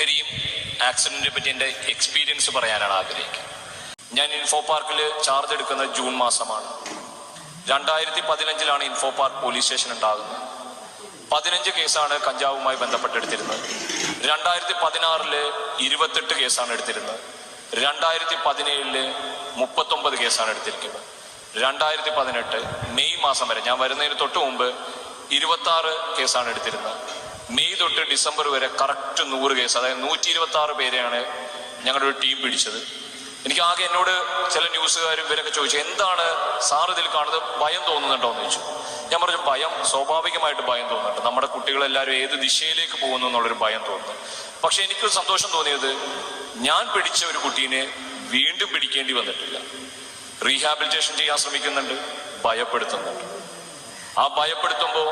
ലഹരിയും ആക്സിഡന്റിനെ പറ്റി എന്റെ എക്സ്പീരിയൻസ് പറയാനാണ് ആഗ്രഹിക്കുന്നത്. ഞാൻ ഇൻഫോ പാർക്കിൽ ചാർജ് എടുക്കുന്നത് ജൂൺ മാസമാണ്. രണ്ടായിരത്തി പതിനഞ്ചിലാണ് ഇൻഫോ പാർക്ക് പോലീസ് സ്റ്റേഷൻ ഉണ്ടാകുന്നത്. പതിനഞ്ച് കേസാണ് കഞ്ചാവുമായി ബന്ധപ്പെട്ടെടുത്തിരുന്നത്. രണ്ടായിരത്തി പതിനാറിൽ ഇരുപത്തെട്ട് കേസാണ് എടുത്തിരുന്നത്. രണ്ടായിരത്തി പതിനേഴിൽ മുപ്പത്തൊമ്പത് കേസാണ് എടുത്തിരിക്കുന്നത്. രണ്ടായിരത്തി പതിനെട്ട് മെയ് മാസം വരെ ഞാൻ വരുന്നതിന് തൊട്ട് മുമ്പ് ഇരുപത്തി കേസാണ് എടുത്തിരുന്നത്. മെയ് തൊട്ട് ഡിസംബർ വരെ കറക്റ്റ് നൂറ് കേസ് അതായത് നൂറ്റി ഇരുപത്തി ആറ് പേരെയാണ് ഞങ്ങളുടെ ഒരു ടീം പിടിച്ചത്. എനിക്ക് ആകെ എന്നോട് ചില ന്യൂസുകാരും ഇവരൊക്കെ ചോദിച്ചു എന്താണ് സാർ ഇതിൽ കാണുന്നത്? ഭയം തോന്നുന്നുണ്ടോ എന്ന് ചോദിച്ചു. ഞാൻ പറഞ്ഞു ഭയം സ്വാഭാവികമായിട്ട് ഭയം തോന്നുന്നുണ്ട്. നമ്മുടെ കുട്ടികളെല്ലാവരും ഏത് ദിശയിലേക്ക് പോകുന്നു എന്നുള്ളൊരു ഭയം തോന്നുന്നു. പക്ഷെ എനിക്കൊരു സന്തോഷം തോന്നിയത് ഞാൻ പിടിച്ച ഒരു കുട്ടീനെ വീണ്ടും പിടിക്കേണ്ടി വന്നിട്ടില്ല. റീഹാബിലിറ്റേഷൻ ചെയ്യാൻ ശ്രമിക്കുന്നുണ്ട് ഭയപ്പെടുത്തുന്നുണ്ട്. ആ ഭയപ്പെടുത്തുമ്പോൾ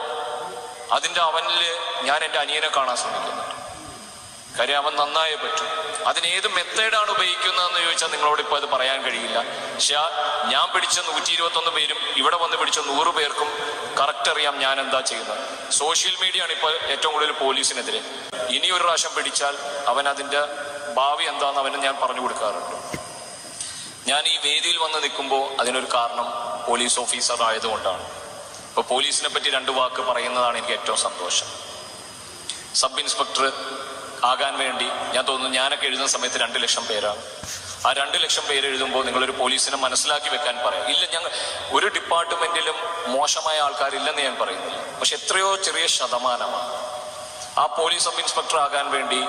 അതിന്റെ അവനിൽ ഞാൻ എന്റെ അനിയനെ കാണാൻ ശ്രമിക്കുന്നുണ്ട് കാര്യം അവൻ നന്നായേ പറ്റൂ. അതിന് മെത്തേഡാണ് ഉപയോഗിക്കുന്നതെന്ന് ചോദിച്ചാൽ നിങ്ങളോട് ഇപ്പോൾ അത് പറയാൻ കഴിയില്ല. പക്ഷേ ഞാൻ പിടിച്ച നൂറ്റി ഇരുപത്തൊന്ന് പേരും ഇവിടെ വന്ന് പിടിച്ച നൂറ് പേർക്കും കറക്റ്റ് അറിയാം ഞാൻ എന്താ ചെയ്യുന്നത്. സോഷ്യൽ മീഡിയ ആണ് ഇപ്പോൾ ഏറ്റവും കൂടുതൽ പോലീസിനെതിരെ. ഇനി ഒരു പ്രാവശ്യം പിടിച്ചാൽ അവൻ അതിന്റെ ഭാവി എന്താണെന്ന് അവന് ഞാൻ പറഞ്ഞു കൊടുക്കാറുണ്ട്. ഞാൻ ഈ വേദിയിൽ വന്ന് നിൽക്കുമ്പോൾ അതിനൊരു കാരണം പോലീസ് ഓഫീസർ ആയതുകൊണ്ടാണ്. ഇപ്പൊ പോലീസിനെ പറ്റി രണ്ട് വാക്ക് പറയുന്നതാണ് എനിക്ക് ഏറ്റവും സന്തോഷം. സബ് ഇൻസ്പെക്ടർ ആകാൻ വേണ്ടി ഞാൻ തോന്നുന്നു ഞാനൊക്കെ എഴുതുന്ന സമയത്ത് രണ്ട് ലക്ഷം പേരാണ്. ആ രണ്ട് ലക്ഷം പേര് എഴുതുമ്പോൾ നിങ്ങളൊരു പോലീസിനെ മനസ്സിലാക്കി വെക്കാൻ പറയാം. ഇല്ല ഞങ്ങൾ ഒരു ഡിപ്പാർട്ട്മെന്റിലും മോശമായ ആൾക്കാരില്ലെന്ന് ഞാൻ പറയുന്നില്ല. പക്ഷെ എത്രയോ ചെറിയ ശതമാനമാണ്. ആ പോലീസ് സബ് ഇൻസ്പെക്ടർ ആകാൻ വേണ്ടി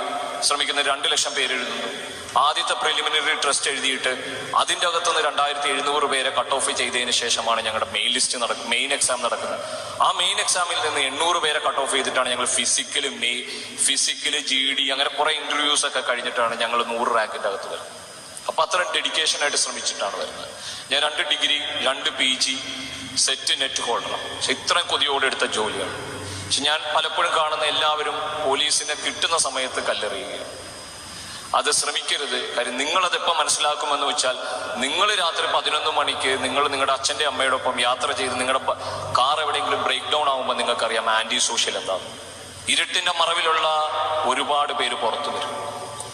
ശ്രമിക്കുന്ന രണ്ട് ലക്ഷം പേര് എഴുതുന്നു. ആദ്യത്തെ പ്രിലിമിനറി ട്രസ്റ്റ് എഴുതിയിട്ട് അതിന്റെ അകത്തുനിന്ന് രണ്ടായിരത്തി എഴുന്നൂറ് പേരെ കട്ട് ഓഫ് ചെയ്തതിന് ശേഷമാണ് ഞങ്ങളുടെ മെയിൻ ലിസ്റ്റ് നടക്കും മെയിൻ എക്സാം നടക്കുന്നത്. ആ മെയിൻ എക്സാമിൽ നിന്ന് എണ്ണൂറ് പേരെ കട്ട് ഓഫ് ചെയ്തിട്ടാണ് ഞങ്ങൾ ഫിസിക്കൽ മെയ് ഫിസിക്കൽ ജി ഡി അങ്ങനെ കുറെ ഇന്റർവ്യൂസ് ഒക്കെ കഴിഞ്ഞിട്ടാണ് ഞങ്ങൾ നൂറ് റാങ്കിന്റെ അകത്ത് വരുന്നത്. അപ്പൊ അത്ര ഡെഡിക്കേഷൻ ആയിട്ട് ശ്രമിച്ചിട്ടാണ് വരുന്നത്. ഞാൻ രണ്ട് ഡിഗ്രി രണ്ട് പി ജി സെറ്റ് നെറ്റ് ഹോൾഡറാണ് പക്ഷെ ഇത്രയും കൊതിയോടെ എടുത്ത ജോലിയാണ്. പക്ഷെ ഞാൻ പലപ്പോഴും കാണുന്ന എല്ലാവരും പോലീസിനെ കിട്ടുന്ന സമയത്ത് കല്ലെറിയുകയാണ്. അത് ശ്രമിക്കരുത്. കാര്യം നിങ്ങളത് എപ്പോൾ മനസ്സിലാക്കുമെന്ന് വെച്ചാൽ നിങ്ങൾ രാത്രി പതിനൊന്ന് മണിക്ക് നിങ്ങൾ നിങ്ങളുടെ അച്ഛന്റെ അമ്മയോടൊപ്പം യാത്ര ചെയ്ത് നിങ്ങളുടെ കാർ എവിടെയെങ്കിലും ബ്രേക്ക് ഡൗൺ ആകുമ്പോൾ നിങ്ങൾക്കറിയാം ആന്റി സോഷ്യൽ എന്താണ്. ഇരുട്ടിന്റെ മറവിലുള്ള ഒരുപാട് പേര് പുറത്തു വരും.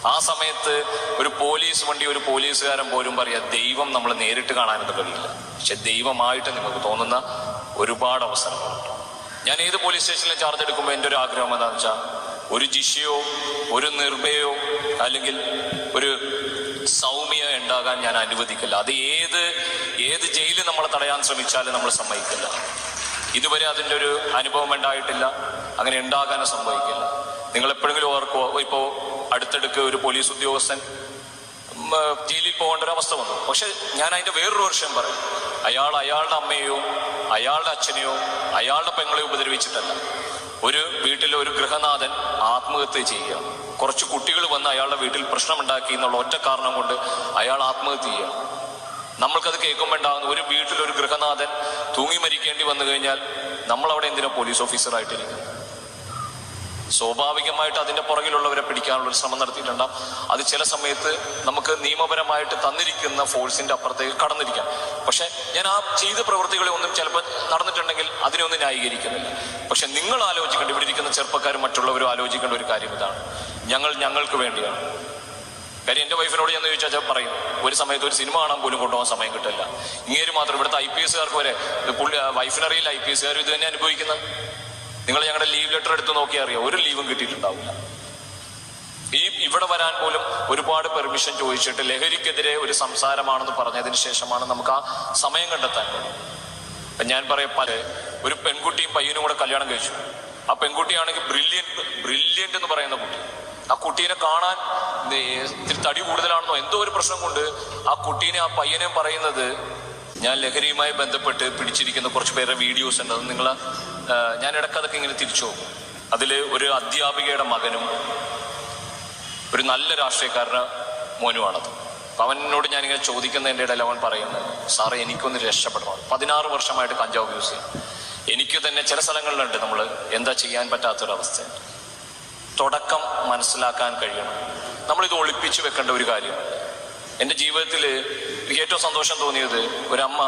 ആ സമയത്ത് ഒരു പോലീസ് വണ്ടി ഒരു പോലീസുകാരൻ പോലും പറയാ ദൈവം നമ്മൾ നേരിട്ട് കാണാനൊന്നും കഴിയില്ല. പക്ഷെ ദൈവമായിട്ട് നിങ്ങൾക്ക് തോന്നുന്ന ഒരുപാട് അവസരങ്ങളുണ്ട്. ഞാൻ ഏത് പോലീസ് സ്റ്റേഷനിലും ചാർജ് എടുക്കുമ്പോൾ എന്റെ ഒരു ആഗ്രഹം എന്താണെന്ന് വെച്ചാൽ ഒരു ജിഷയോ ഒരു നിർഭയോ അല്ലെങ്കിൽ ഒരു സൗമ്യ ഉണ്ടാകാൻ ഞാൻ അനുവദിക്കില്ല. അത് ഏത് ഏത് ജയിലിൽ നമ്മളെ തടയാൻ ശ്രമിച്ചാലും നമ്മൾ സമ്മതിക്കില്ല. ഇതുവരെ അതിന്റെ ഒരു അനുഭവം ഉണ്ടായിട്ടില്ല. അങ്ങനെ ഉണ്ടാകാൻ സംഭവിക്കില്ല. നിങ്ങൾ എപ്പോഴെങ്കിലും ഓർക്കുക ഇപ്പോൾ അടുത്തടുക്ക് ഒരു പോലീസ് ഉദ്യോഗസ്ഥൻ ജയിലിൽ പോകേണ്ട ഒരു അവസ്ഥ വന്നു. പക്ഷെ ഞാൻ അതിന്റെ വേറൊരു വർഷം പറയും. അയാൾ അയാളുടെ അമ്മയെയോ അയാളുടെ അച്ഛനെയോ അയാളുടെ പെങ്ങളെയോ ഉപദ്രവിച്ചിട്ടല്ല. ഒരു വീട്ടിൽ ഒരു ഗൃഹനാഥൻ ആത്മഹത്യ ചെയ്യുക. കുറച്ച് കുട്ടികൾ വന്ന് അയാളുടെ വീട്ടിൽ പ്രശ്നമുണ്ടാക്കി എന്നുള്ള ഒറ്റ കാരണം കൊണ്ട് അയാൾ ആത്മഹത്യ ചെയ്യുക. നമ്മൾക്കത് കേൾക്കുമ്പോൾ ഉണ്ടാകുന്ന ഒരു വീട്ടിൽ ഒരു ഗൃഹനാഥൻ തൂങ്ങി മരിക്കേണ്ടി വന്നു കഴിഞ്ഞാൽ നമ്മൾ അവിടെ എന്തിനാ പോലീസ് ഓഫീസറായിട്ടിരിക്കുന്നത് സ്വാഭാവികമായിട്ട് അതിന്റെ പുറകിലുള്ളവരെ പിടിക്കാനുള്ള ഒരു ശ്രമം നടത്തിയിട്ടുണ്ടാവും. അത് ചില സമയത്ത് നമുക്ക് നിയമപരമായിട്ട് തന്നിരിക്കുന്ന ഫോഴ്സിന്റെ അപ്പുറത്തേക്ക് കടന്നിരിക്കാം. പക്ഷെ ഞാൻ ആ ചെയ്ത പ്രവൃത്തികളെ ഒന്നും ചിലപ്പോൾ നടന്നിട്ടുണ്ടെങ്കിൽ അതിനെ ഒന്നും ന്യായീകരിക്കുന്നില്ല. പക്ഷെ നിങ്ങൾ ആലോചിക്കേണ്ട ഇവിടെ ഇരിക്കുന്ന ചെറുപ്പക്കാരും മറ്റുള്ളവരും ആലോചിക്കേണ്ട ഒരു കാര്യം ഇതാണ്. ഞങ്ങൾ ഞങ്ങൾക്ക് വേണ്ടിയാണ്. കാര്യം എന്റെ വൈഫിനോട് ഞാൻ ചോദിച്ചാൽ പറയും ഒരു സമയത്ത് ഒരു സിനിമ കാണാൻ പോലും കൊണ്ടുപോകാൻ സമയം കിട്ടില്ല. ഇങ്ങനെ മാത്രം ഇവിടുത്തെ ഐ പി എസ്കാർക്ക് വരെ പുള്ളി വൈഫിനറിയില്ല ഐ പി എസ്കാരും ഇത് തന്നെ അനുഭവിക്കുന്നത്. നിങ്ങൾ ഞങ്ങളുടെ ലീവ് ലെറ്റർ എടുത്ത് നോക്കിയാൽ അറിയാം? ഒരു ലീവും കിട്ടിയിട്ടുണ്ടാവില്ല. ഈ ഇവിടെ വരാൻ പോലും ഒരുപാട് പെർമിഷൻ ചോദിച്ചിട്ട് ലഹരിക്കെതിരെ ഒരു സംസാരമാണെന്ന് പറഞ്ഞതിന് ശേഷമാണ് നമുക്ക് ആ സമയം കണ്ടെത്താൻ ഞാൻ പറയാം പല ഒരു പെൺകുട്ടിയും പയ്യനും കൂടെ കല്യാണം കഴിച്ചു. ആ പെൺകുട്ടിയാണെങ്കിൽ ബ്രില്യന്റ് ബ്രില്യന്റ് എന്ന് പറയുന്ന കുട്ടി. ആ കുട്ടീനെ കാണാൻ ഇത്തിരി തടി കൂടുതലാണെന്നോ എന്തോ ഒരു പ്രശ്നം കൊണ്ട് ആ കുട്ടീനെ ആ പയ്യനെ പറയുന്നത് ഞാൻ ലഹരിയുമായി ബന്ധപ്പെട്ട് പിടിച്ചിരിക്കുന്ന കുറച്ച് പേരുടെ വീഡിയോസ് ഉണ്ട്. അത് നിങ്ങൾ ഞാൻ ഇടക്കതൊക്കെ ഇങ്ങനെ തിരിച്ചു പോകും. അതിൽ ഒരു അധ്യാപികയുടെ മകനും ഒരു നല്ല രാഷ്ട്രീയക്കാരന്റെ മോനുമാണത്. അവനോട് ഞാനിങ്ങനെ ചോദിക്കുന്നതിന്റെ ഇടയിൽ അവൻ പറയുന്നത് സാറേ എനിക്കൊന്ന് രക്ഷപ്പെടണം. പതിനാറ് വർഷമായിട്ട് കഞ്ചാവ് യൂസ് ചെയ്യും. എനിക്ക് തന്നെ ചില സ്ഥലങ്ങളിലുണ്ട് നമ്മൾ എന്താ ചെയ്യാൻ പറ്റാത്തൊരവസ്ഥ. തുടക്കം മനസ്സിലാക്കാൻ കഴിയണം. നമ്മളിത് ഒളിപ്പിച്ചു വെക്കേണ്ട ഒരു കാര്യമാണ് എന്റെ ജീവിതത്തിൽ ഏറ്റവും സന്തോഷം തോന്നിയത് ഒരമ്മ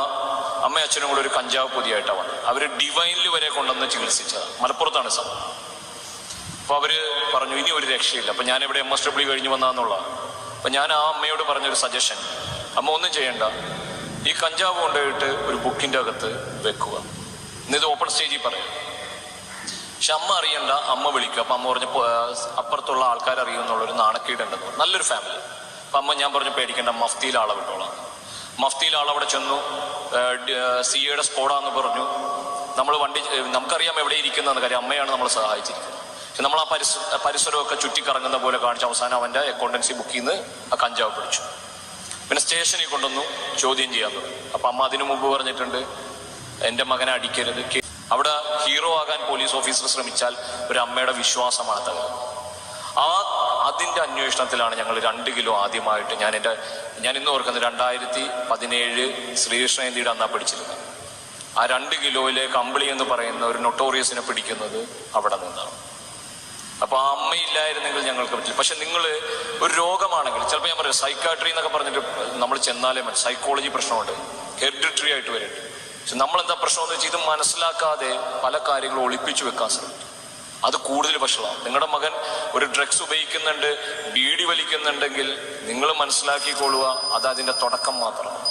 അമ്മയും അച്ഛനും കൂടെ ഒരു കഞ്ചാവ് പൊതിയായിട്ടാണ് വന്നത്. അവർ ഡിവൈനിൽ വരെ കൊണ്ടുവന്ന് ചികിത്സിച്ചതാണ് മലപ്പുറത്താണ് സംഭവം. അപ്പൊ അവർ പറഞ്ഞു ഇനി ഒരു രക്ഷയില്ല. അപ്പൊ ഞാൻ ഇവിടെ എം എസ് ഡബ്ല്യു കഴിഞ്ഞു വന്നാന്നുള്ള അപ്പൊ ഞാൻ ആ അമ്മയോട് പറഞ്ഞൊരു സജഷൻ അമ്മ ഒന്നും ചെയ്യണ്ട. ഈ കഞ്ചാവ് കൊണ്ടുപോയിട്ട് ഒരു ബുക്കിന്റെ അകത്ത് വെക്കുക. ഇന്നിത് ഓപ്പൺ സ്റ്റേജിൽ പറയാം. പക്ഷെ അമ്മ അറിയണ്ട. അമ്മ വിളിക്കുക അപ്പൊ അമ്മ പറഞ്ഞ അപ്പുറത്തുള്ള ആൾക്കാർ അറിയുന്നുള്ള ഒരു നാണക്കേടുണ്ടെന്ന് നല്ലൊരു ഫാമിലി അപ്പൊ അമ്മ ഞാൻ പറഞ്ഞു പേടിക്കേണ്ട. മഫ്തിയിൽ ആളെ വിട്ടോളാം. മഫ്തിയിൽ ചെന്നു. സി എയുടെ പറഞ്ഞു. നമ്മൾ വണ്ടി നമുക്കറിയാം എവിടെ ഇരിക്കുന്നതെന്ന് കാര്യം. അമ്മയാണ് നമ്മളെ സഹായിച്ചിരിക്കുന്നത്. നമ്മൾ ആ പരിസ പരിസരമൊക്കെ ചുറ്റിക്കറങ്ങുന്ന പോലെ കാണിച്ച അവസാനം അവന്റെ അക്കൗണ്ടൻസി ബുക്കിൽ നിന്ന് ആ കഞ്ചാവ് പിടിച്ചു. പിന്നെ സ്റ്റേഷനിൽ കൊണ്ടുവന്നു ചോദ്യം ചെയ്യാൻ തുടങ്ങി അപ്പം അമ്മ അതിനു മുമ്പ് പറഞ്ഞിട്ടുണ്ട് എന്റെ മകനെ അടിക്കരുത്. അവിടെ ഹീറോ ആകാൻ പോലീസ് ഓഫീസർ ശ്രമിച്ചാൽ ഒരു അമ്മയുടെ വിശ്വാസമാണ് തകരുന്നത് ആ അതിന്റെ അന്വേഷണത്തിലാണ് ഞങ്ങൾ രണ്ട് കിലോ ആദ്യമായിട്ട് ഞാൻ എന്റെ ഞാൻ ഇന്ന് ഓർക്കുന്നത് രണ്ടായിരത്തി പതിനേഴ് ശ്രീകൃഷ്ണയന്തിയുടെ അന്നാ പിടിച്ചിരുന്നത് ആ രണ്ട് കിലോയിലെ കമ്പിളി എന്ന് പറയുന്ന ഒരു നൊട്ടോറിയസിനെ പിടിക്കുന്നത് അവിടെ നിന്നാണ്. അപ്പൊ ആ അമ്മയില്ലായിരുന്നെങ്കിൽ ഞങ്ങൾക്ക് പറ്റില്ല. പക്ഷെ നിങ്ങൾ ഒരു രോഗമാണെങ്കിൽ ചിലപ്പോൾ ഞാൻ പറയാം സൈക്കാട്രി എന്നൊക്കെ പറഞ്ഞിട്ട് നമ്മൾ ചെന്നാലേ മതി. സൈക്കോളജി പ്രശ്നമുണ്ട്. ഹെറിഡിറ്ററി ആയിട്ട് വരട്ടെ പക്ഷെ നമ്മൾ എന്താ പ്രശ്നം എന്ന് വെച്ചാൽ ഇത് മനസ്സിലാക്കാതെ പല കാര്യങ്ങളും ഒളിപ്പിച്ചു വെക്കാൻ ശ്രമിക്കും. അത് കൂടുതൽ വഷളാണ് നിങ്ങളുടെ മകൻ ഒരു ഡ്രഗ്സ് ഉപയോഗിക്കുന്നുണ്ട് ബീഡി വലിക്കുന്നുണ്ടെങ്കിൽ നിങ്ങൾ മനസ്സിലാക്കിക്കൊള്ളുക അത് അതിന്റെ തുടക്കം മാത്രമാണ്.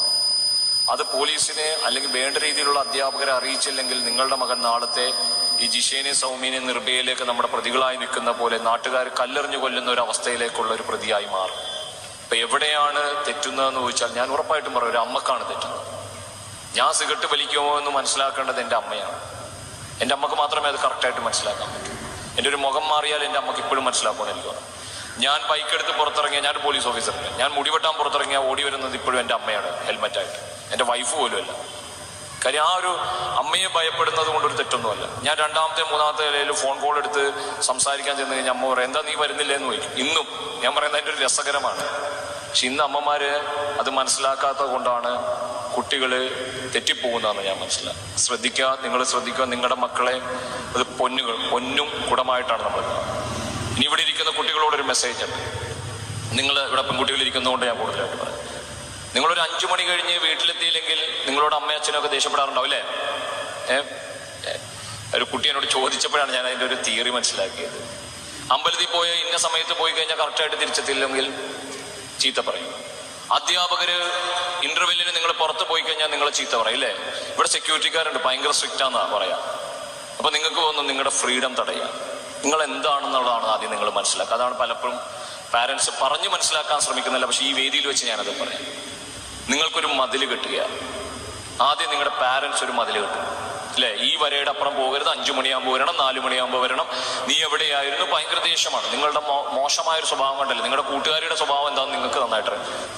അത് പോലീസിനെ അല്ലെങ്കിൽ വേണ്ട രീതിയിലുള്ള അധ്യാപകരെ അറിയിച്ചില്ലെങ്കിൽ നിങ്ങളുടെ മകൻ നാളത്തെ ഈ ജിഷേനെ സൗമ്യനെ നിർഭയയിലേക്ക് നമ്മുടെ പ്രതികളായി നിൽക്കുന്ന പോലെ നാട്ടുകാർ കല്ലെറിഞ്ഞു കൊല്ലുന്ന ഒരു അവസ്ഥയിലേക്കുള്ള ഒരു പ്രതിയായി മാറും. ഇപ്പൊ എവിടെയാണ് തെറ്റുന്നതെന്ന് ചോദിച്ചാൽ ഞാൻ ഉറപ്പായിട്ടും പറയും ഒരു അമ്മക്കാണ് തെറ്റുന്നത്. ഞാൻ സിഗരറ്റ് വലിക്കുമോ എന്ന് മനസ്സിലാക്കേണ്ടത് എന്റെ അമ്മയാണ്. എന്റെ അമ്മയ്ക്ക് മാത്രമേ അത് കറക്റ്റായിട്ട് മനസ്സിലാക്കാൻ പറ്റൂ. എന്റെ ഒരു മുഖം മാറിയാൽ എന്റെ അമ്മയ്ക്ക് ഇപ്പോഴും മനസ്സിലാക്കുമെന്ന് എനിക്ക് തോന്നുന്നു ഞാൻ ബൈക്ക് എടുത്ത് പുറത്തിറങ്ങിയ ഞാൻ പോലീസ് ഓഫീസറിന് ഞാൻ മുടി വെട്ടാൻ പുറത്തിറങ്ങിയ ഓടി വരുന്നത് ഇപ്പോഴും എന്റെ അമ്മയാണ് ഹെൽമെറ്റായിട്ട് എന്റെ വൈഫ് പോലും അല്ല. കാര്യം ആ ഒരു അമ്മയെ ഭയപ്പെടുന്നത് കൊണ്ടൊരു തെറ്റൊന്നുമല്ല. ഞാൻ രണ്ടാമത്തെ മൂന്നാമത്തെ നിലയിൽ ഫോൺ കോൾ എടുത്ത് സംസാരിക്കാൻ ചെന്ന് കഴിഞ്ഞാൽ അമ്മ പറയും എന്താ നീ വരുന്നില്ല എന്ന് ചോദിക്കും. ഇന്നും ഞാൻ പറയുന്നത് അതിന്റെ ഒരു രസകരമാണ്. പക്ഷെ ഇന്ന് അമ്മമാര് അത് മനസ്സിലാക്കാത്തത് കൊണ്ടാണ് കുട്ടികൾ തെറ്റിപ്പോകുന്നതെന്ന് ഞാൻ മനസ്സിലാക്കുക ശ്രദ്ധിക്കുക നിങ്ങൾ ശ്രദ്ധിക്കുക നിങ്ങളുടെ മക്കളെ അത് പൊന്നുകൾ പൊന്നും കുടമായിട്ടാണ് നമ്മൾ. ഇനി ഇവിടെ ഇരിക്കുന്ന കുട്ടികളോടൊരു മെസ്സേജ് ഉണ്ട്. നിങ്ങൾ ഇവിടെ പെൺകുട്ടികൾ ഇരിക്കുന്നതുകൊണ്ട് ഞാൻ കൂടുതലായിട്ട് പറയാം. നിങ്ങളൊരു അഞ്ചു മണി കഴിഞ്ഞ് വീട്ടിലെത്തിയില്ലെങ്കിൽ നിങ്ങളോട് അമ്മയച്ഛനൊക്കെ ദേഷ്യപ്പെടാറുണ്ടാവും അല്ലേ? ഒരു കുട്ടി എന്നോട് ചോദിച്ചപ്പോഴാണ് ഞാൻ അതിന്റെ ഒരു തിയറി മനസ്സിലാക്കിയത്. അമ്പലത്തിൽ പോയ ഇന്ന സമയത്ത് പോയി കഴിഞ്ഞാൽ കറക്റ്റായിട്ട് തിരിച്ചെത്തിയില്ലെങ്കിൽ ചീത്ത പറയും. അധ്യാപകര് ഇന്റർവെല്ലിന് നിങ്ങൾ പുറത്ത് പോയി കഴിഞ്ഞാൽ നിങ്ങൾ ചീത്ത പറയില്ലേ ഇവിടെ സെക്യൂരിറ്റിക്കാരുണ്ട് ഭയങ്കര സ്ട്രിക്റ്റ് ആണെന്നാ പറയാ. അപ്പൊ നിങ്ങൾക്ക് തോന്നുന്നു നിങ്ങളുടെ ഫ്രീഡം തടയുക നിങ്ങൾ എന്താണെന്നുള്ളതാണ് ആദ്യം നിങ്ങൾ മനസ്സിലാക്കുക. അതാണ് പലപ്പോഴും പാരന്റ്സ് പറഞ്ഞു മനസ്സിലാക്കാൻ ശ്രമിക്കുന്നില്ല പക്ഷെ ഈ വേദിയിൽ വെച്ച് ഞാനത് പറയാം. നിങ്ങൾക്കൊരു മതിൽ കിട്ടുക. ആദ്യം നിങ്ങളുടെ പാരന്റ്സ് ഒരു മതിൽ കെട്ടുക. അല്ലെ ഈ വരയുടെ അപ്പുറം പോകരുത്. അഞ്ചു മണിയാകുമ്പോൾ വരണം നാലു മണിയാകുമ്പോൾ വരണം. നീ എവിടെയായിരുന്നു? ഭയങ്കര ദേഷ്യമാണ്. നിങ്ങളുടെ മോശമായ ഒരു സ്വഭാവം കണ്ടല്ലേ? നിങ്ങളുടെ കൂട്ടുകാരിയുടെ സ്വഭാവം എന്താണെന്ന് നിങ്ങൾക്ക് നന്നായിട്ട്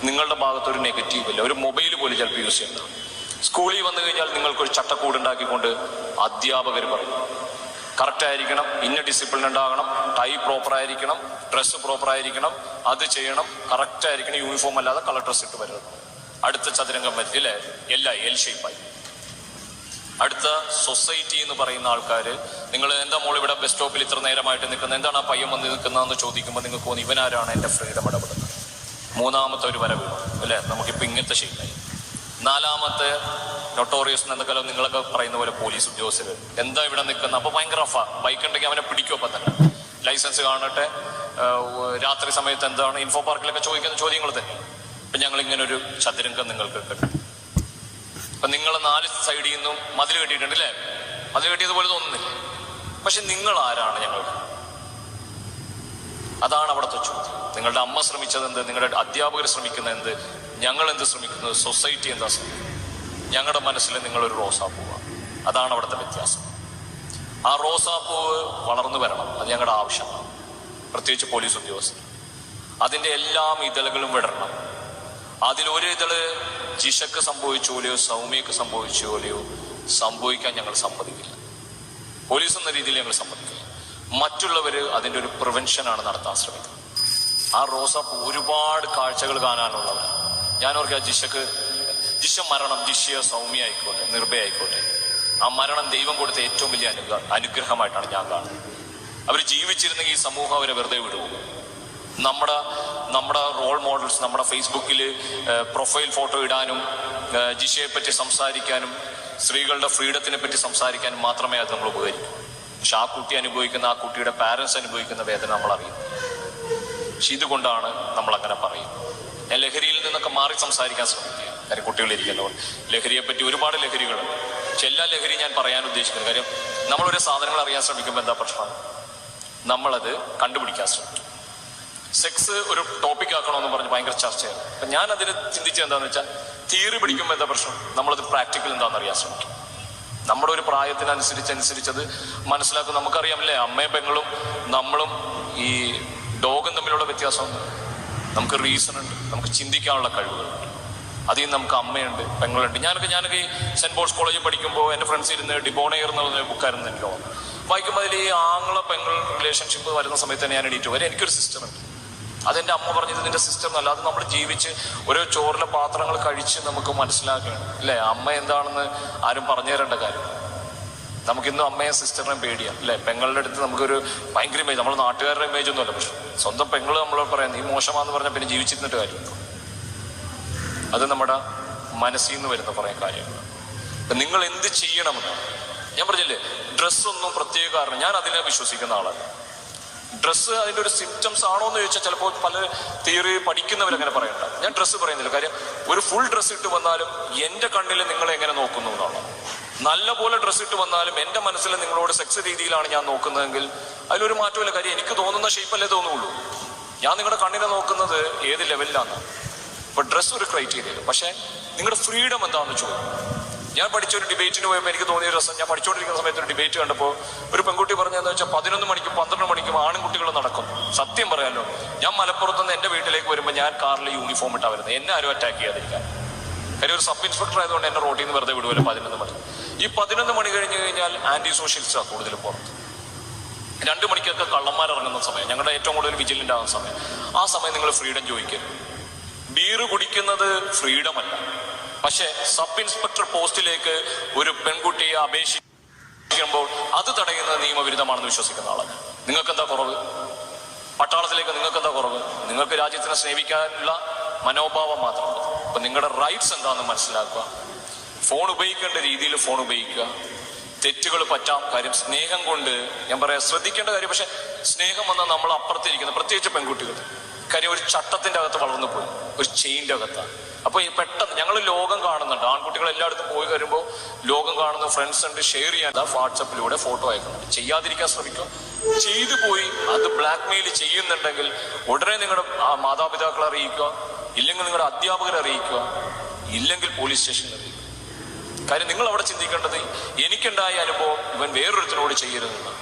നിങ്ങളുടെ ഭാഗത്ത് ഒരു നെഗറ്റീവ് ഇല്ല. ഒരു മൊബൈൽ പോലും ചിലപ്പോൾ യൂസ് ചെയ്യുന്നത് സ്കൂളിൽ വന്നു കഴിഞ്ഞാൽ നിങ്ങൾക്കൊരു ചട്ടക്കൂട് ഉണ്ടാക്കിക്കൊണ്ട് അധ്യാപകർ പറയും. കറക്റ്റ് ആയിരിക്കണം. ഇന്ന ഡിസിപ്ലിൻ ഉണ്ടാകണം. ടൈ പ്രോപ്പർ ആയിരിക്കണം. ഡ്രസ്സ് പ്രോപ്പർ ആയിരിക്കണം. അത് ചെയ്യണം. കറക്റ്റ് ആയിരിക്കണം. യൂണിഫോം അല്ലാതെ കളർ ഡ്രസ്സ് ഇട്ട് വരരുത്. അടുത്ത ചതുരംഗം വരും ഇല്ലേ എല്ലാ എൽ ഷേപ്പായി അടുത്ത സൊസൈറ്റി എന്ന് പറയുന്ന ആൾക്കാർ നിങ്ങൾ എന്താ മോൾ ഇവിടെ ബസ് സ്റ്റോപ്പിൽ ഇത്ര നേരമായിട്ട് നിൽക്കുന്നത്? എന്താണ് ആ പയ്യൻ വന്ന് നിൽക്കുന്നതെന്ന് ചോദിക്കുമ്പോൾ നിങ്ങൾക്ക് തോന്നി ഇവനാരാണ് എന്റെ ഫ്രീഡം ഇടപെടുന്നത്? മൂന്നാമത്തെ ഒരു വരവ് അല്ലേ? അല്ലെ നമുക്കിപ്പോ ഇങ്ങനത്തെ ശീലമായി നാലാമത്തെ നൊട്ടോറിയസ് എന്നൊക്കെ നിങ്ങളൊക്കെ പറയുന്ന പോലെ പോലീസ് ഉദ്യോഗസ്ഥർ എന്താ ഇവിടെ നിൽക്കുന്നത്? അപ്പോൾ ഭയങ്കര റഫ ബൈക്ക് ഉണ്ടെങ്കിൽ അവനെ പിടിക്കും അപ്പം തന്നെ. ലൈസൻസ് കാണട്ടെ. രാത്രി സമയത്ത് എന്താണ്? ഇൻഫോ പാർക്കിലൊക്കെ ചോദിക്കുന്ന ചോദ്യങ്ങൾ തന്നെ. അപ്പം ഞങ്ങൾ ഇങ്ങനെ ഒരു ചതുരംഗം നിങ്ങൾക്ക് കിട്ടും അപ്പൊ നിങ്ങൾ നാല് സൈഡിൽ നിന്നും മതിൽ കെട്ടിയിട്ടുണ്ട് അല്ലേ മതിൽ കെട്ടിയതുപോലെ തോന്നുന്നില്ല. പക്ഷെ നിങ്ങൾ ആരാണ് ഞങ്ങൾക്ക്? അതാണ് അവിടുത്തെ ചോദ്യം. നിങ്ങളുടെ അമ്മ ശ്രമിച്ചത് എന്ത്? നിങ്ങളുടെ അധ്യാപകർ ശ്രമിക്കുന്നത് എന്ത്? ഞങ്ങൾ എന്ത് ശ്രമിക്കുന്നത്? സൊസൈറ്റി എന്താ ശ്രമിക്കുന്നത്? ഞങ്ങളുടെ മനസ്സിൽ നിങ്ങളൊരു റോസാപ്പൂവ. അതാണ് അവിടുത്തെ വ്യത്യാസം. ആ റോസാപ്പൂവ് വളർന്നു വരണം. അത് ഞങ്ങളുടെ ആവശ്യമാണ്. പ്രത്യേകിച്ച് പോലീസ് ഉദ്യോഗസ്ഥർ. അതിന്റെ എല്ലാം ഇതളുകളും വിടരണം. അതിലൊരു ഇതൾ ജിഷക്ക് സംഭവിച്ച പോലെയോ സൗമ്യക്ക് സംഭവിച്ച പോലെയോ സംഭവിക്കാൻ ഞങ്ങൾ സമ്മതിക്കില്ല. പോലീസ് എന്ന രീതിയിൽ ഞങ്ങൾ സമ്മതിക്കില്ല. മറ്റുള്ളവര് അതിന്റെ ഒരു പ്രിവെൻഷനാണ് നടത്താൻ ശ്രമിക്കുന്നത്. ആ റോസാപ്പ് ഒരുപാട് കാഴ്ചകൾ കാണാനുള്ളവർ ഞാൻ ഓർക്കുക ജിഷക്ക് ജിഷ മരണം ജിഷയോ സൗമ്യ ആയിക്കോട്ടെ നിർഭയ ആയിക്കോട്ടെ. ആ മരണം ദൈവം കൊടുത്ത ഏറ്റവും വലിയ അനുഗ്രഹ അനുഗ്രഹമായിട്ടാണ് ഞാൻ കാണുന്നത്. അവർ ജീവിച്ചിരുന്നെങ്കിൽ ഈ സമൂഹം അവരെ വെറുതെ വിടുമോ നമ്മുടെ നമ്മുടെ റോൾ മോഡൽസ് നമ്മുടെ ഫേസ്ബുക്കിൽ പ്രൊഫൈൽ ഫോട്ടോ ഇടാനും ജിഷയെ പറ്റി സംസാരിക്കാനും സ്ത്രീകളുടെ ഫ്രീഡത്തിനെ പറ്റി സംസാരിക്കാനും മാത്രമേ അത് നമ്മൾ ഉപകരിക്കൂ. പക്ഷെ ആ കുട്ടി അനുഭവിക്കുന്ന ആ കുട്ടിയുടെ പാരൻസ് അനുഭവിക്കുന്ന വേദന നമ്മൾ അറിയും. പക്ഷെ ഇതുകൊണ്ടാണ് നമ്മൾ അങ്ങനെ പറയും ഞാൻ ലഹരിയിൽ നിന്നൊക്കെ മാറി സംസാരിക്കാൻ ശ്രമിക്കുക കാര്യം കുട്ടികൾ ഇരിക്കുന്നവർ ലഹരിയെ പറ്റി ഒരുപാട് ലഹരികളുണ്ട് പക്ഷെ എല്ലാ ലഹരി ഞാൻ പറയാൻ ഉദ്ദേശിക്കുന്നത് കാര്യം നമ്മളൊരു സാധനങ്ങൾ അറിയാൻ ശ്രമിക്കുമ്പോൾ എന്താ പ്രശ്നം? നമ്മളത് കണ്ടുപിടിക്കാൻ ശ്രമിക്കും. സെക്സ് ഒരു ടോപ്പിക് ആക്കണമെന്ന് പറഞ്ഞ് ഭയങ്കര ചർച്ചയാണ് അപ്പൊ ഞാൻ അതിന് ചിന്തിച്ചത് എന്താന്ന് വെച്ചാൽ തിയറി പിടിക്കുമ്പോൾ എന്താ പ്രശ്നം? നമ്മളത് പ്രാക്ടിക്കൽ എന്താണെന്ന് അറിയാൻ ശ്രമിക്കും. നമ്മുടെ ഒരു പ്രായത്തിനനുസരിച്ച് അനുസരിച്ചത് മനസ്സിലാക്കും. നമുക്കറിയാം അല്ലേ അമ്മയും പെങ്ങളും നമ്മളും ഈ ഡോഗും തമ്മിലുള്ള വ്യത്യാസം. നമുക്ക് റീസൺ ഉണ്ട് നമുക്ക് ചിന്തിക്കാനുള്ള കഴിവുകളുണ്ട് അതിൽ നിന്ന് നമുക്ക് അമ്മയുണ്ട് പെങ്ങളുണ്ട്. ഞാനൊക്കെ ഞാനൊക്കെ ഈ സെന്റ് പോൾസ് കോളേജിൽ പഠിക്കുമ്പോൾ എന്റെ ഫ്രണ്ട്സ് ഇരുന്ന് ഡിബോണയർ എന്ന് പറഞ്ഞ ബുക്കായിരുന്നു എനിക്ക് തോന്നുന്നു വായിക്കുമ്പോൾ അതിൽ ഈ ആങ്ങള പെങ്ങൾ റിലേഷൻഷിപ്പ് വരുന്ന സമയത്ത് തന്നെ ഞാൻ എണീറ്റ് വരെ എനിക്കൊരു സിസ്റ്റം ഉണ്ട്. അതെന്റെ അമ്മ പറഞ്ഞത് നിന്റെ സിസ്റ്റർ എന്നല്ല. അത് നമ്മൾ ജീവിച്ച് ഓരോ ചോറിലെ പാത്രങ്ങൾ കഴിച്ച് നമുക്ക് മനസ്സിലാക്കുകയാണ് അല്ലേ? അമ്മ എന്താണെന്ന് ആരും പറഞ്ഞു തരേണ്ട കാര്യം. നമുക്കിന്നും അമ്മയും സിസ്റ്ററിനെയും പേടിയാണ് അല്ലേ? പെങ്ങളുടെ അടുത്ത് നമുക്കൊരു ഭയങ്കര ഇമേജ് നമ്മൾ നാട്ടുകാരുടെ ഇമേജ് ഒന്നുമല്ല. പക്ഷെ സ്വന്തം പെങ്ങൾ നമ്മൾ പറയാം നീ മോശമാന്ന് പറഞ്ഞാൽ പിന്നെ ജീവിച്ചിരുന്നിട്ട് കാര്യമുണ്ടോ അത് നമ്മുടെ മനസ്സിൽ നിന്ന് വരുന്ന കുറേ കാര്യങ്ങളാണ് അപ്പൊ നിങ്ങൾ എന്ത് ചെയ്യണമെന്ന്? ഞാൻ പറഞ്ഞില്ലേ ഡ്രസ്സൊന്നും പ്രത്യേക കാരണം ഞാൻ അതിനെ വിശ്വസിക്കുന്ന ആളല്ല. ഡ്രസ്സ് അതിന്റെ ഒരു സിംറ്റംസ് ആണോ എന്ന് ചോദിച്ചാൽ ചിലപ്പോൾ പല തിയറി പഠിക്കുന്നവരങ്ങനെ പറയണ്ട. ഞാൻ ഡ്രസ്സ് പറയുന്നില്ല. കാര്യം ഒരു ഫുൾ ഡ്രസ്സ് ഇട്ട് വന്നാലും എന്റെ കണ്ണിൽ നിങ്ങളെ എങ്ങനെ നോക്കുന്നു എന്നാണ്. നല്ല പോലെ ഡ്രസ്സ് ഇട്ട് വന്നാലും എന്റെ മനസ്സിൽ നിങ്ങളോട് സെക്സ് രീതിയിലാണ് ഞാൻ നോക്കുന്നതെങ്കിൽ അതിലൊരു മാറ്റമില്ല കാര്യം എനിക്ക് തോന്നുന്ന ഷേപ്പല്ലേ തോന്നുള്ളൂ. ഞാൻ നിങ്ങളുടെ കണ്ണിനെ നോക്കുന്നത് ഏത് ലെവലിലാണ് ഇപ്പൊ ഡ്രസ്സ് ഒരു ക്രൈറ്റീരിയ പക്ഷേ നിങ്ങളുടെ ഫ്രീഡം എന്താണെന്ന് ചോദിക്കും. ഞാൻ പഠിച്ച ഒരു ഡിബേറ്റിന് പോയപ്പോൾ എനിക്ക് തോന്നിയ രസം. ഞാൻ പഠിച്ചുകൊണ്ടിരിക്കുന്ന സമയത്ത് ഒരു ഡിബേറ്റ് കണ്ടപ്പോൾ ഒരു പെൺകുട്ടി പറഞ്ഞതെന്ന് വെച്ചാൽ പതിനൊന്ന് മണിക്കും പന്ത്രണ്ട് മണിക്കും ആണുകുട്ടികൾ നടക്കും സത്യം പറയാലോ ഞാൻ മലപ്പുറത്ത് നിന്ന് എന്റെ വീട്ടിലേക്ക് വരുമ്പോൾ ഞാൻ കാറിൽ യൂണിഫോം ഇട്ടാ വരുന്നത് എന്നെ ആരും അറ്റാക്ക് ചെയ്യാതിരിക്കാൻ. കാര്യം ഒരു സബ് ഇൻസ്പെക്ടർ ആയതുകൊണ്ട് എന്നെ റോട്ടിൽ നിന്ന് വെറുതെ വിടുമല്ലോ പതിനൊന്ന് മണി. ഈ പതിനൊന്ന് മണി കഴിഞ്ഞ് കഴിഞ്ഞാൽ ആന്റി സോഷ്യൽസ് ആ കൂടുതലും പുറത്ത്. രണ്ട് മണിക്കൊക്കെ കള്ളന്മാർ ഇറങ്ങുന്ന സമയം ഞങ്ങളുടെ ഏറ്റവും കൂടുതൽ വിജിലന്റ് ആകുന്ന സമയം. ആ സമയം നിങ്ങൾ ഫ്രീഡം ചോദിക്കരുത്. ബീറ് കുടിക്കുന്നത് ഫ്രീഡം അല്ല. പക്ഷെ സബ് ഇൻസ്പെക്ടർ പോസ്റ്റിലേക്ക് ഒരു പെൺകുട്ടിയെ അപേക്ഷിക്കുമ്പോൾ അത് തടയുന്നത് നിയമവിരുദ്ധമാണെന്ന് വിശ്വസിക്കുന്ന ആളാണ് നിങ്ങൾക്ക് എന്താ കുറവ്? പട്ടാളത്തിലേക്ക് നിങ്ങൾക്ക് എന്താ കുറവ്? നിങ്ങൾക്ക് രാജ്യത്തിനെ സ്നേഹിക്കാനുള്ള മനോഭാവം മാത്രം മതി അപ്പൊ നിങ്ങളുടെ റൈറ്റ്സ് എന്താണെന്ന് മനസ്സിലാക്കുക. ഫോൺ ഉപയോഗിക്കേണ്ട രീതിയിൽ ഫോൺ ഉപയോഗിക്കുക. തെറ്റുകൾ പറ്റാം കാര്യം സ്നേഹം കൊണ്ട് ഞാൻ പറയാം ശ്രദ്ധിക്കേണ്ട കാര്യം പക്ഷെ സ്നേഹം വന്നാൽ നമ്മൾ അപ്പുറത്തിരിക്കുന്ന. പ്രത്യേകിച്ച് പെൺകുട്ടികൾ. കാര്യം ഒരു ചട്ടത്തിന്റെ അകത്ത് വളർന്നു പോയി. ഒരു ചെയിന്റെ അകത്താണ് അപ്പൊ ഈ പെട്ടെന്ന് ഞങ്ങൾ ലോകം കാണുന്നുണ്ട്. ആൺകുട്ടികൾ എല്ലായിടത്തും പോയി വരുമ്പോൾ ലോകം കാണുന്ന ഫ്രണ്ട്സ് ഉണ്ട് ഷെയർ ചെയ്യാൻ. വാട്സപ്പിലൂടെ ഫോട്ടോ അയക്കുന്നുണ്ട്. ചെയ്യാതിരിക്കാൻ ശ്രമിക്കുക. ചെയ്തു പോയി. അത് ബ്ലാക്ക് മെയിൽ ചെയ്യുന്നുണ്ടെങ്കിൽ ഉടനെ നിങ്ങളുടെ മാതാപിതാക്കളെ അറിയിക്കുക ഇല്ലെങ്കിൽ നിങ്ങളുടെ അധ്യാപകരെ അറിയിക്കുക ഇല്ലെങ്കിൽ പോലീസ് സ്റ്റേഷനിൽ അറിയിക്കുക. കാര്യം നിങ്ങൾ അവിടെ ചിന്തിക്കേണ്ടത് എനിക്കുണ്ടായ അനുഭവം ഇവൻ വേറൊരുത്തിനോട് ചെയ്യരുതെന്നാണ്.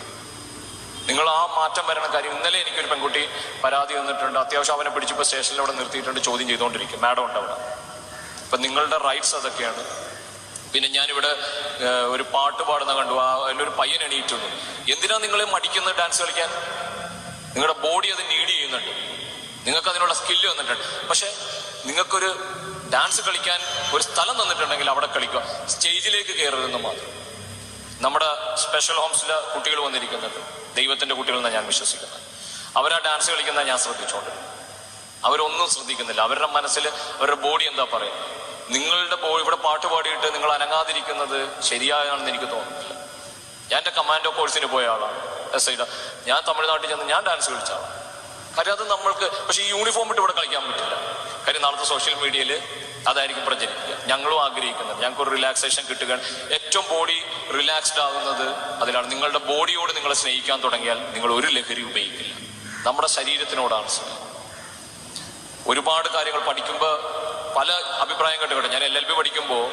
നിങ്ങൾ ആ മാറ്റം വരണം. കാര്യം ഇന്നലെ എനിക്കൊരു പെൺകുട്ടി പരാതി വന്നിട്ടുണ്ട് അത്യാവശ്യം അവനെ പിടിച്ചപ്പോൾ സ്റ്റേഷനിൽ അവിടെ നിർത്തിയിട്ടുണ്ട് ചോദ്യം ചെയ്തുകൊണ്ടിരിക്കും മാഡം ഉണ്ട് അവിടെ. അപ്പൊ നിങ്ങളുടെ റൈറ്റ്സ് അതൊക്കെയാണ്. പിന്നെ ഞാനിവിടെ ഒരു പാട്ട് പാടുന്ന കണ്ടു. ആ അതിലൊരു പയ്യൻ എണീറ്റുന്നു. എന്തിനാ നിങ്ങളെ മടിക്കുന്നത് ഡാൻസ് കളിക്കാൻ? നിങ്ങളുടെ ബോഡി അത് നീഡ് ചെയ്യുന്നുണ്ട്. നിങ്ങൾക്ക് അതിനുള്ള സ്കില്ല് വന്നിട്ടുണ്ട്. പക്ഷെ നിങ്ങൾക്കൊരു ഡാൻസ് കളിക്കാൻ ഒരു സ്ഥലം തന്നിട്ടുണ്ടെങ്കിൽ അവിടെ കളിക്കുക. സ്റ്റേജിലേക്ക് കയറരുതെന്ന് മാത്രം. നമ്മുടെ സ്പെഷ്യൽ ഹോംസിലെ കുട്ടികൾ വന്നിരിക്കുന്നുണ്ട്. ദൈവത്തിന്റെ കുട്ടികൾ എന്നാണ് ഞാൻ വിശ്വസിക്കുന്നത്. അവരാ ഡാൻസ് കളിക്കുന്ന ഞാൻ ശ്രദ്ധിച്ചോണ്ട്. അവരൊന്നും ശ്രദ്ധിക്കുന്നില്ല. അവരുടെ മനസ്സിൽ അവരുടെ ബോഡി എന്താ പറയുക നിങ്ങളുടെ ബോഡി ഇവിടെ പാട്ട് പാടിയിട്ട് നിങ്ങൾ അനങ്ങാതിരിക്കുന്നത് ശരിയാണെന്ന് എനിക്ക് തോന്നുന്നില്ല. ഞാൻ എന്റെ കമാൻഡോ കോഴ്സിന് പോയ ആളാണ്. എസ് ഐയുടെ ഞാൻ തമിഴ്നാട്ടിൽ ചെന്ന് ഞാൻ ഡാൻസ് കളിച്ച ആളാണ്. കാര്യം അത് നമ്മൾക്ക് പക്ഷേ ഈ യൂണിഫോം ഇട്ട് ഇവിടെ കളിക്കാൻ പറ്റില്ല. കാര്യം നാളത്തെ സോഷ്യൽ മീഡിയയിൽ അതായിരിക്കും പ്രചരിക്കുക. ഞങ്ങളും ആഗ്രഹിക്കുന്നത്. ഞങ്ങൾക്ക് ഒരു റിലാക്സേഷൻ കിട്ടുക ഏറ്റവും ബോഡി റിലാക്സ്ഡ് ആകുന്നത് അതിലാണ്. നിങ്ങളുടെ ബോഡിയോട് നിങ്ങളെ സ്നേഹിക്കാൻ തുടങ്ങിയാൽ നിങ്ങൾ ഒരു ലഹരി ഉപയോഗിക്കില്ല. നമ്മുടെ ശരീരത്തിനോടാണ് സ്നേഹം. ഒരുപാട് കാര്യങ്ങൾ പഠിക്കുമ്പോൾ പല അഭിപ്രായം കേട്ടോ ഞാൻ എൽ എൽ ബി പഠിക്കുമ്പോൾ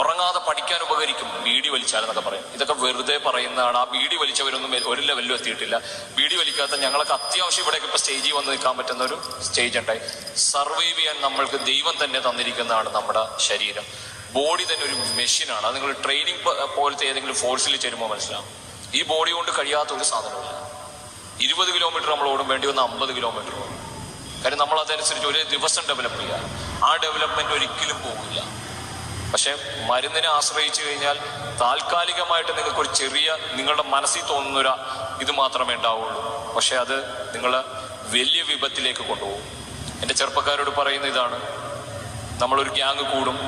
ഉറങ്ങാതെ പഠിക്കാൻ ഉപകരിക്കും. ബീഡി വലിച്ചാലെന്നൊക്കെ പറയും. ഇതൊക്കെ വെറുതെ പറയുന്നതാണ്. ആ ബീഡി വലിച്ചവരൊന്നും ഒരു ലെവലിലും എത്തിയിട്ടില്ല. ബീഡി വലിക്കാത്ത ഞങ്ങൾക്ക് അത്യാവശ്യം ഇവിടേക്ക് ഇപ്പൊ സ്റ്റേജിൽ വന്ന് നിൽക്കാൻ പറ്റുന്ന ഒരു സ്റ്റേജ് ഉണ്ടായി. സർവൈവ് ചെയ്യാൻ നമ്മൾക്ക് ദൈവം തന്നെ തന്നിരിക്കുന്നതാണ് നമ്മുടെ ശരീരം. ബോഡി തന്നെ ഒരു മെഷീനാണ് അത് നിങ്ങൾ ട്രെയിനിങ് പോലത്തെ ഏതെങ്കിലും ഫോഴ്സിൽ ചേരുമ്പോൾ മനസ്സിലാവും. ഈ ബോഡി കൊണ്ട് കഴിയാത്ത ഒരു സാധനമില്ല ഇരുപത് കിലോമീറ്റർ നമ്മൾ ഓടും വേണ്ടി വന്ന അമ്പത് കിലോമീറ്റർ ഓടും. കാര്യം നമ്മൾ അതനുസരിച്ച് ഒരു ദിവസം ഡെവലപ്പ് ചെയ്യുക ആ ഡെവലപ്മെന്റ് ഒരിക്കലും പോകില്ല പക്ഷെ മരുന്നിനെ ആശ്രയിച്ചു കഴിഞ്ഞാൽ താൽക്കാലികമായിട്ട് നിങ്ങൾക്ക് ഒരു ചെറിയ നിങ്ങളുടെ മനസ്സിൽ തോന്നുന്ന ഒരു ഇത് മാത്രമേ ഉണ്ടാവുള്ളൂ. പക്ഷെ അത് നിങ്ങൾ വലിയ വിപത്തിലേക്ക് കൊണ്ടുപോകും. എന്റെ ചെറുപ്പക്കാരോട് പറയുന്ന ഇതാണ്. നമ്മളൊരു ഗ്യാങ് കൂടും.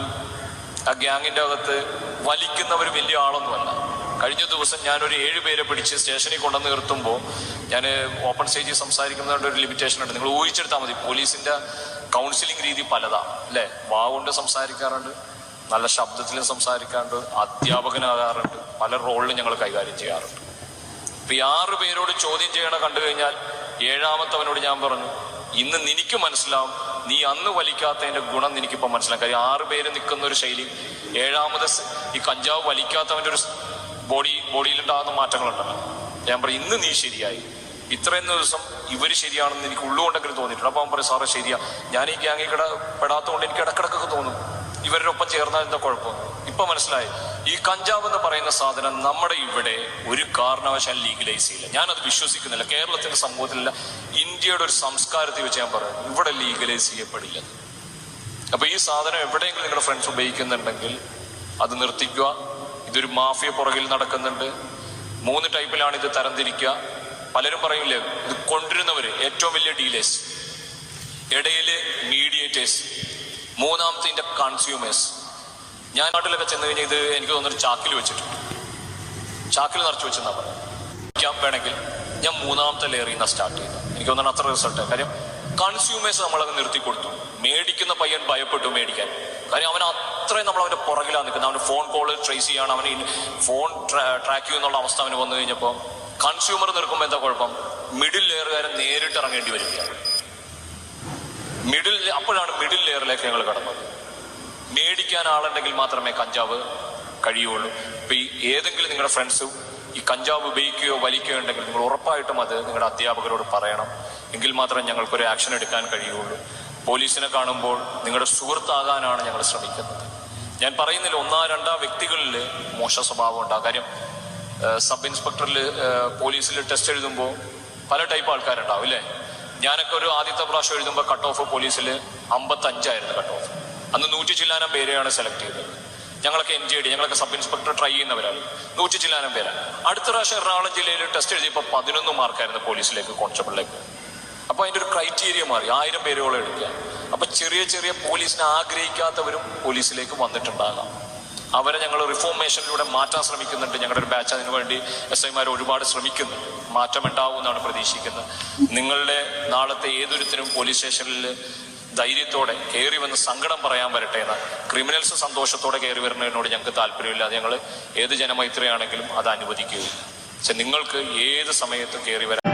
ആ ഗ്യാങ്ങിന്റെ അകത്ത് വലിക്കുന്നവർ വലിയ ആളൊന്നുമല്ല. കഴിഞ്ഞ ദിവസം ഞാൻ ഒരു ഏഴ് പേരെ പിടിച്ച് സ്റ്റേഷനിൽ കൊണ്ടുവന്ന് നിർത്തുമ്പോൾ ഞാൻ ഓപ്പൺ സ്റ്റേജിൽ സംസാരിക്കുന്നതുകൊണ്ട് ഒരു ലിമിറ്റേഷൻ ഉണ്ട്. നിങ്ങൾ ഊഹിച്ചെടുത്താൽ മതി. പോലീസിന്റെ കൗൺസിലിംഗ് രീതി പലതാണ് അല്ലേ? വാവുകൊണ്ട് സംസാരിക്കാറുണ്ട് നല്ല ശബ്ദത്തിലും സംസാരിക്കാറുണ്ട് അധ്യാപകനാകാറുണ്ട് പല റോളിലും ഞങ്ങൾ കൈകാര്യം ചെയ്യാറുണ്ട്. ഇപ്പം ഈ ആറ് പേരോട് ചോദ്യം ചെയ്യണ കണ്ടു കഴിഞ്ഞാൽ ഏഴാമത്തവനോട് ഞാൻ പറഞ്ഞു ഇന്ന് നിനക്ക് മനസ്സിലാവും നീ അന്ന് വലിക്കാത്തതിന്റെ ഗുണം നിനക്കിപ്പോൾ മനസ്സിലാക്കാം കാര്യം ആറ് പേര് നിൽക്കുന്ന ഒരു ശൈലി ഏഴാമത് ഈ കഞ്ചാവ് വലിക്കാത്തവന്റെ ഒരു ബോഡി ബോഡിയിലുണ്ടാകുന്ന മാറ്റങ്ങളുണ്ടല്ലോ ഞാൻ പറയും ഇന്ന് നീ ശരിയായി. ഇത്രയും ദിവസം ഇവർ ശരിയാണെന്ന് എനിക്ക് ഉള്ളുകൊണ്ടെങ്കിലും തോന്നിയിട്ടുണ്ട്. അപ്പൊ പറയും സാറേ ശരിയാ. ഞാൻ ഈ ഗ്യാങ്ങിൽ കിട പെടാത്തതുകൊണ്ട് എനിക്ക് ഇടക്കിടക്കൊക്കെ തോന്നും ഇവരുടെ ഒപ്പം ചേർന്നാൽ എന്താ കുഴപ്പം? ഇപ്പൊ മനസ്സിലായി. ഈ കഞ്ചാവ് എന്ന് പറയുന്ന സാധനം നമ്മുടെ ഇവിടെ ഒരു കാരണവശാൽ ലീഗലൈസ് ചെയ്യില്ല. ഞാനത് വിശ്വസിക്കുന്നില്ല. കേരളത്തിന്റെ സമൂഹത്തിലല്ല ഇന്ത്യയുടെ ഒരു സംസ്കാരത്തിൽ വെച്ച് ഞാൻ പറയാം. ഇവിടെ ലീഗലൈസ് ചെയ്യപ്പെടില്ല. അപ്പൊ ഈ സാധനം എവിടെയെങ്കിലും നിങ്ങളുടെ ഫ്രണ്ട്സ് ഉപയോഗിക്കുന്നുണ്ടെങ്കിൽ അത് നിർത്തിക്കുക. ഇതൊരു മാഫിയ പുറകിൽ നടക്കുന്നുണ്ട്. മൂന്ന് ടൈപ്പിലാണ് ഇത് തരംതിരിക്കുക. പലരും പറയില്ലേ ഇത് കൊണ്ടുവരുന്നവര് ഏറ്റവും വലിയ ഡീലേഴ്സ് ഇടയിൽ മീഡിയേറ്റേഴ്സ് മൂന്നാമത്തെ കൺസ്യൂമേഴ്സ് ഞാൻ നാട്ടിലൊക്കെ ചെന്ന് കഴിഞ്ഞാൽ ഇത് എനിക്ക് തോന്നുന്നു ചാക്കിൽ വെച്ചിട്ടുണ്ട്. ചാക്കിൽ നിറച്ചു വെച്ചെന്നാ പറയാം വേണമെങ്കിൽ ഞാൻ മൂന്നാമത്തെ ലെയറിൽ നിന്നാണ് സ്റ്റാർട്ട് ചെയ്തത് എനിക്ക് തോന്നുന്നു അത്ര റിസൾട്ട് കാര്യം കൺസ്യൂമേഴ്സ് നമ്മളത് നിർത്തി കൊടുത്തു. മേടിക്കുന്ന പയ്യൻ ഭയപ്പെട്ടു മേടിക്കാൻ. കാര്യം അവൻ അത്രയും നമ്മൾ അവന്റെ പുറകിലാണ് നിൽക്കുന്നത്. അവന് ഫോൺ കോൾ ട്രേസ് ചെയ്യാണ് അവന് ഫോൺ ട്രാക്ക് ചെയ്യുന്നുള്ള അവസ്ഥ അവന് വന്നു കഴിഞ്ഞപ്പോൾ കൺസ്യൂമർ നിൽക്കുമ്പോൾ എന്താ കുഴപ്പം? മിഡിൽ ലെയറുകാരൻ നേരിട്ട് ഇറങ്ങേണ്ടി വരിക. മിഡിൽ അപ്പോഴാണ് മിഡിൽ ലെയറിലേക്ക് ഞങ്ങൾ കടന്നത്. മേടിക്കാൻ ആളുണ്ടെങ്കിൽ മാത്രമേ കഞ്ചാവ് കഴിയുള്ളൂ ഇപ്പൊ ഈ ഏതെങ്കിലും നിങ്ങളുടെ ഫ്രണ്ട്സ് ഈ കഞ്ചാവ് ഉപയോഗിക്കുകയോ വലിക്കുകയോ ഉണ്ടെങ്കിൽ നിങ്ങൾ ഉറപ്പായിട്ടും അത് നിങ്ങളുടെ അധ്യാപകരോട് പറയണം. എങ്കിൽ മാത്രം ഞങ്ങൾക്കൊരു ആക്ഷൻ എടുക്കാൻ കഴിയുള്ളൂ. പോലീസിനെ കാണുമ്പോൾ നിങ്ങളുടെ സുഹൃത്താകാനാണ് ഞങ്ങൾ ശ്രമിക്കുന്നത്. ഞാൻ പറയുന്നില്ല ഒന്നാ രണ്ടാ വ്യക്തികളിൽ മോശ സ്വഭാവം ഉണ്ടാകും കാര്യം സബ് ഇൻസ്പെക്ടറിൽ പോലീസിൽ ടെസ്റ്റ് എഴുതുമ്പോൾ പല ടൈപ്പ് ആൾക്കാരുണ്ടാവും അല്ലേ ഞാനൊക്കെ ഒരു ആദ്യത്തെ പ്രാവശ്യം എഴുതുമ്പോൾ കട്ട് ഓഫ് പോലീസിൽ അമ്പത്തഞ്ചായിരുന്നു കട്ട് ഓഫ് അന്ന് നൂറ്റി ചില്ലാനം പേരെയാണ് സെലക്ട് ചെയ്തത്. ഞങ്ങളൊക്കെ എൻ ജി ഡി ഞങ്ങളൊക്കെ സബ് ഇൻസ്പെക്ടർ ട്രൈ ചെയ്യുന്നവരാണ്. നൂറ്റി ചില്ലാനം പേരാണ് അടുത്ത പ്രാവശ്യം എറണാകുളം ജില്ലയിൽ ടെസ്റ്റ് എഴുതിയപ്പോൾ പതിനൊന്ന് മാർക്കായിരുന്നു പോലീസിലേക്ക് കോൺസ്റ്റബിളിലേക്ക് അപ്പോൾ അതിന്റെ ഒരു ക്രൈറ്റീരിയ മാറി ആയിരം പേരോളം എടുക്കുക. അപ്പൊ ചെറിയ ചെറിയ പോലീസിനെ ആഗ്രഹിക്കാത്തവരും പോലീസിലേക്ക് വന്നിട്ടുണ്ടാകാം. അവരെ ഞങ്ങൾ റിഫോർമേഷനിലൂടെ മാറ്റാൻ ശ്രമിക്കുന്നുണ്ട്. ഞങ്ങളുടെ ഒരു ബാച്ച് അതിനു വേണ്ടി എസ് ഐമാർ ഒരുപാട് ശ്രമിക്കുന്നു. മാറ്റം ഉണ്ടാവുമെന്നാണ് പ്രതീക്ഷിക്കുന്നത്. നിങ്ങളുടെ നാളത്തെ ഏതൊരുത്തിനും പോലീസ് സ്റ്റേഷനിൽ ധൈര്യത്തോടെ കയറി വന്ന് സങ്കടം പറയാൻ വരട്ടെ എന്ന് ക്രിമിനൽസ് സന്തോഷത്തോടെ കയറി വരുന്നതിനോട് ഞങ്ങൾക്ക് താല്പര്യമില്ല. അത് ഞങ്ങൾ ഏത് ജനമൈത്രിയാണെങ്കിലും അത് അനുവദിക്കുകയില്ല. പക്ഷെ നിങ്ങൾക്ക് ഏത് സമയത്തും കയറി വരാൻ